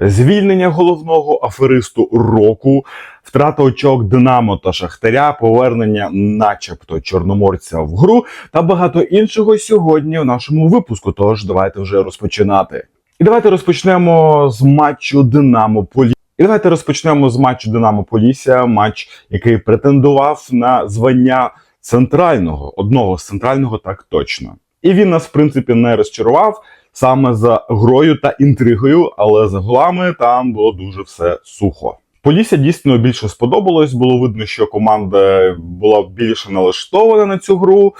звільнення головного аферисту року, втрата очок Динамо та Шахтаря, повернення, начебто, чорноморця в гру та багато іншого сьогодні в нашому випуску. Тож давайте вже розпочинати. І давайте розпочнемо з матчу Динамо Полі. І давайте розпочнемо з матчу Динамо Полісся, матч, який претендував на звання центрального, одного з центрального, так точно. І він нас, в принципі, не розчарував саме за грою та інтригою, але за голами там було дуже все сухо. Полісся дійсно більше сподобалось. Було видно, що команда була більше налаштована на цю гру.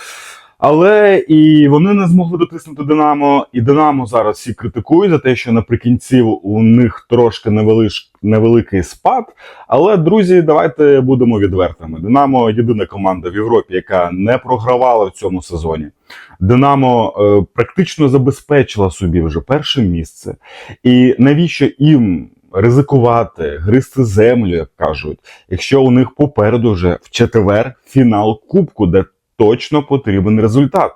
Але і вони не змогли дотиснути Динамо. І Динамо зараз всі критикують за те, що наприкінці у них трошки невелич, невеликий спад. Але друзі, давайте будемо відвертими. Динамо єдина команда в Європі, яка не програвала в цьому сезоні. Динамо е, практично забезпечила собі вже перше місце. І навіщо їм ризикувати, гризти землю, як кажуть, якщо у них попереду вже в четвер фінал Кубку, де точно потрібен результат.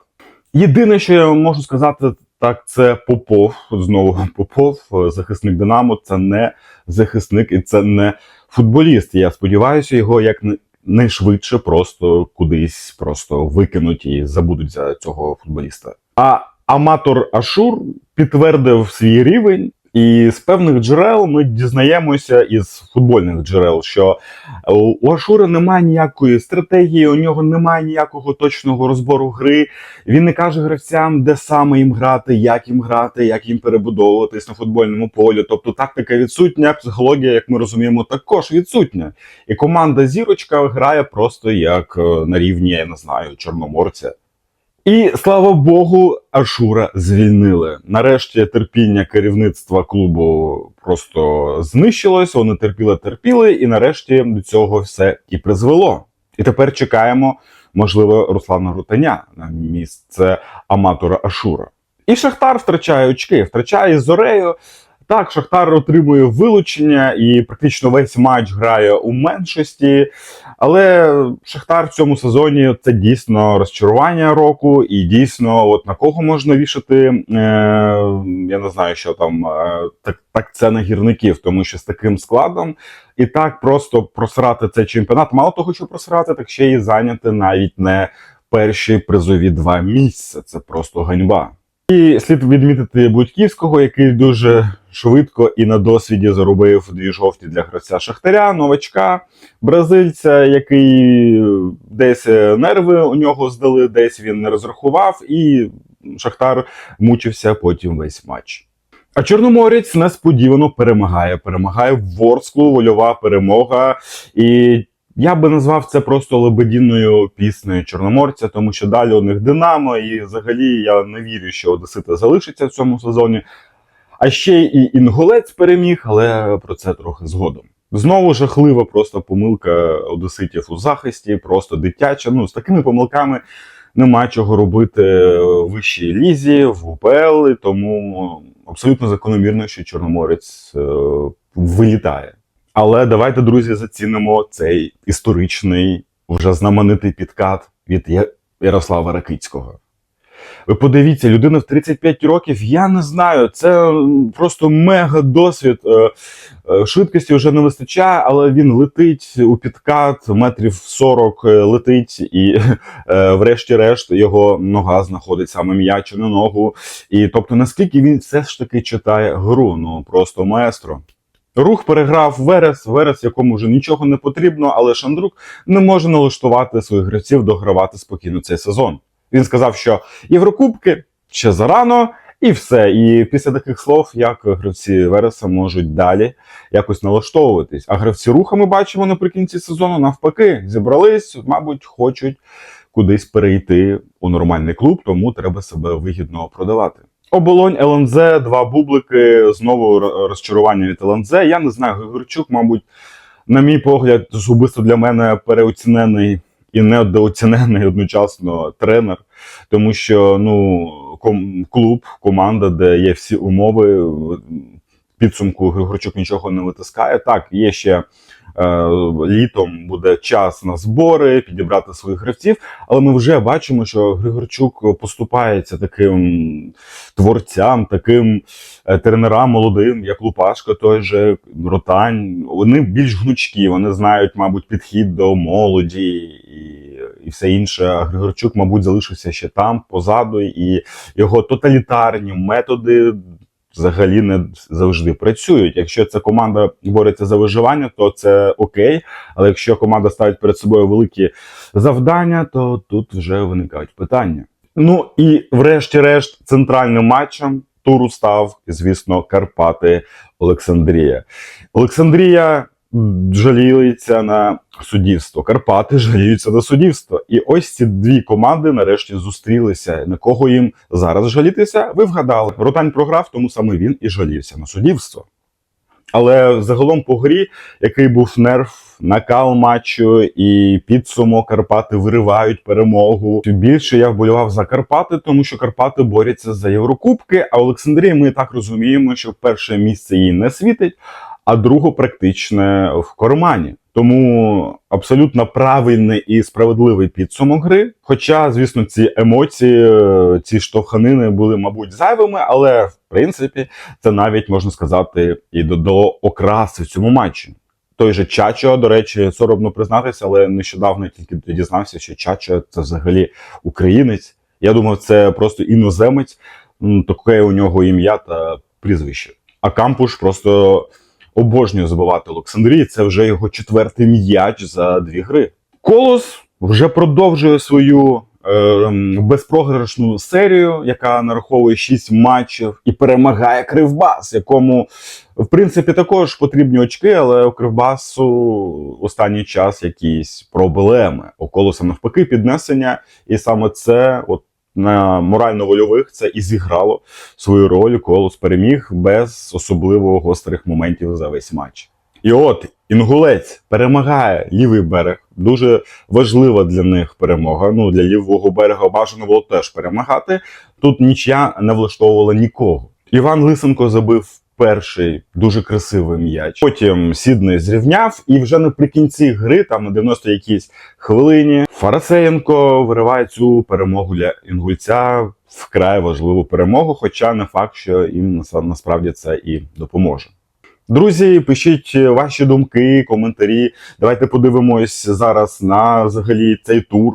Єдине, що я можу сказати, так це Попов. Знову Попов, захисник Динамо, це не захисник і це не футболіст. Я сподіваюся, його як найшвидше просто кудись просто викинуть і забудуть за цього футболіста. А аматор Ашур підтвердив свій рівень. І з певних джерел ми дізнаємося із футбольних джерел, що у Ашура немає ніякої стратегії, у нього немає ніякого точного розбору гри. Він не каже гравцям, де саме їм грати, як їм грати, як їм перебудовуватись на футбольному полі. Тобто тактика відсутня, психологія, як ми розуміємо, також відсутня. І команда зірочка грає просто як на рівні, я не знаю, чорноморця. І слава Богу, Ашура звільнили. Нарешті терпіння керівництва клубу просто знищилось. Вони терпіли, терпіли, і нарешті до цього все і призвело. І тепер чекаємо, можливо, Руслана Рутаня на місце аматора Ашура. І Шахтар втрачає очки, втрачає зорею. Так, Шахтар отримує вилучення і практично весь матч грає у меншості. Але Шахтар в цьому сезоні це дійсно розчарування року, і дійсно, от на кого можна вішати, е, я не знаю, що там е, так, так це на гірників, тому що з таким складом і так просто просрати цей чемпіонат. Мало того, що просрати, так ще й зайняти навіть не перші призові два місця. Це просто ганьба. І слід відмітити Будьківського, який дуже швидко і на досвіді заробив дві жовті для гравця Шахтаря, новачка, бразильця, який десь нерви у нього здали, десь він не розрахував, і Шахтар мучився потім весь матч. А Чорноморець несподівано перемагає. Перемагає в Ворсклу, вольова перемога. І я би назвав це просто лебедінною піснею Чорноморця, тому що далі у них Динамо, і взагалі я не вірю, що Одесита залишиться в цьому сезоні. А ще і Інгулець переміг, але про це трохи згодом. Знову жахлива просто помилка Одеситів у захисті, просто дитяча. Ну, з такими помилками нема чого робити в вищій лізі, в УПЛ, тому абсолютно закономірно, що Чорноморець е, вилітає. Але давайте, друзі, зацінимо цей історичний, вже знаменитий підкат від Ярослава Ракицького. Ви подивіться, людина в 35 років, я не знаю, це просто мега досвід. Швидкості вже не вистачає, але він летить у підкат, метрів 40 летить, і врешті-решт його нога знаходить саме м'яч на ногу. І тобто, наскільки він все ж таки читає гру, ну просто маестро. Рух переграв Верес, Верес, якому вже нічого не потрібно, але Шандрук не може налаштувати своїх гравців догравати спокійно цей сезон. Він сказав, що Єврокубки ще зарано, і все. І після таких слов, як гравці Вереса можуть далі якось налаштовуватись. А гравці руха ми бачимо наприкінці сезону, навпаки, зібрались, мабуть, хочуть кудись перейти у нормальний клуб, тому треба себе вигідно продавати. Оболонь ЛНЗ, два бублики, знову розчарування від ЛНЗ. Я не знаю, Григорчук, мабуть, на мій погляд, особисто для мене переоцінений і недооцінений одночасно тренер, тому що ну, клуб, команда, де є всі умови, підсумку Григорчук нічого не витискає. Так, є ще е, літом буде час на збори, підібрати своїх гравців. Але ми вже бачимо, що Григорчук поступається таким творцям, таким е, тренерам молодим, як Лупашко, той же Ротань. Вони більш гнучкі, вони знають, мабуть, підхід до молоді і, все інше. Григорчук, мабуть, залишився ще там, позаду, і його тоталітарні методи. Взагалі не завжди працюють. Якщо ця команда бореться за виживання, то це окей. Але якщо команда ставить перед собою великі завдання, то тут вже виникають питання. Ну і врешті-решт, центральним матчем туру став, звісно, Карпати Олександрія. Олександрія жаліється на суддівство. Карпати жаліються на суддівство. І ось ці дві команди нарешті зустрілися. На кого їм зараз жалітися? Ви вгадали. Ротань програв, тому саме він і жалівся на суддівство. Але загалом по грі, який був нерв, накал матчу і підсумок Карпати виривають перемогу. Більше я вболівав за Карпати, тому що Карпати борються за Єврокубки. А Олександрія, ми так розуміємо, що перше місце їй не світить, а друге практичне в кармані. Тому абсолютно правильний і справедливий підсумок гри. Хоча, звісно, ці емоції, ці штовханини були, мабуть, зайвими, але в принципі це навіть можна сказати і додало окраси в цьому матчі. Той же Чачо, до речі, соромно признатися, але нещодавно тільки дізнався, що Чачо це взагалі українець. Я думав, це просто іноземець, таке у нього ім'я та прізвище. А Кампуш просто обожнює забивати Олександрії. Це вже його четвертий м'яч за дві гри. Колос вже продовжує свою е, безпрограшну серію, яка нараховує 6 матчів і перемагає Кривбас, якому в принципі також потрібні очки, але у Кривбасу останній час якісь проблеми. У Колоса навпаки піднесення, і саме це от. На морально-вольових це і зіграло свою роль. Колос переміг без особливо гострих моментів за весь матч. І от інгулець перемагає лівий берег. Дуже важлива для них перемога. Ну для лівого берега бажано було теж перемагати. Тут нічя не влаштовувала нікого. Іван Лисенко забив перший дуже красивий м'яч. Потім Сідний зрівняв, і вже наприкінці гри, там на 90 якійсь хвилині, Фарасеєнко вириває цю перемогу для інгульця. Вкрай важливу перемогу, хоча не факт, що їм насправді це і допоможе. Друзі, пишіть ваші думки, коментарі. Давайте подивимось зараз на взагалі цей тур.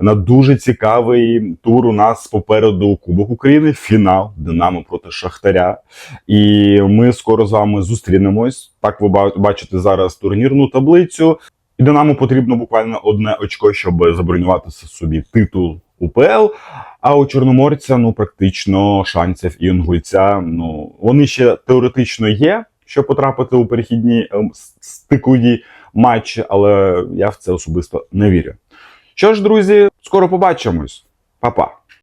На дуже цікавий тур у нас попереду Кубок України, фінал Динамо проти Шахтаря. І ми скоро з вами зустрінемось. Так ви бачите зараз турнірну таблицю. І Динамо потрібно буквально одне очко, щоб забронювати собі титул УПЛ. А у Чорноморця ну практично шансів і інгульця. Ну вони ще теоретично є, щоб потрапити у перехідні ем, стикові матчі, але я в це особисто не вірю. Що ж, друзі, скоро побачимось. Па-па.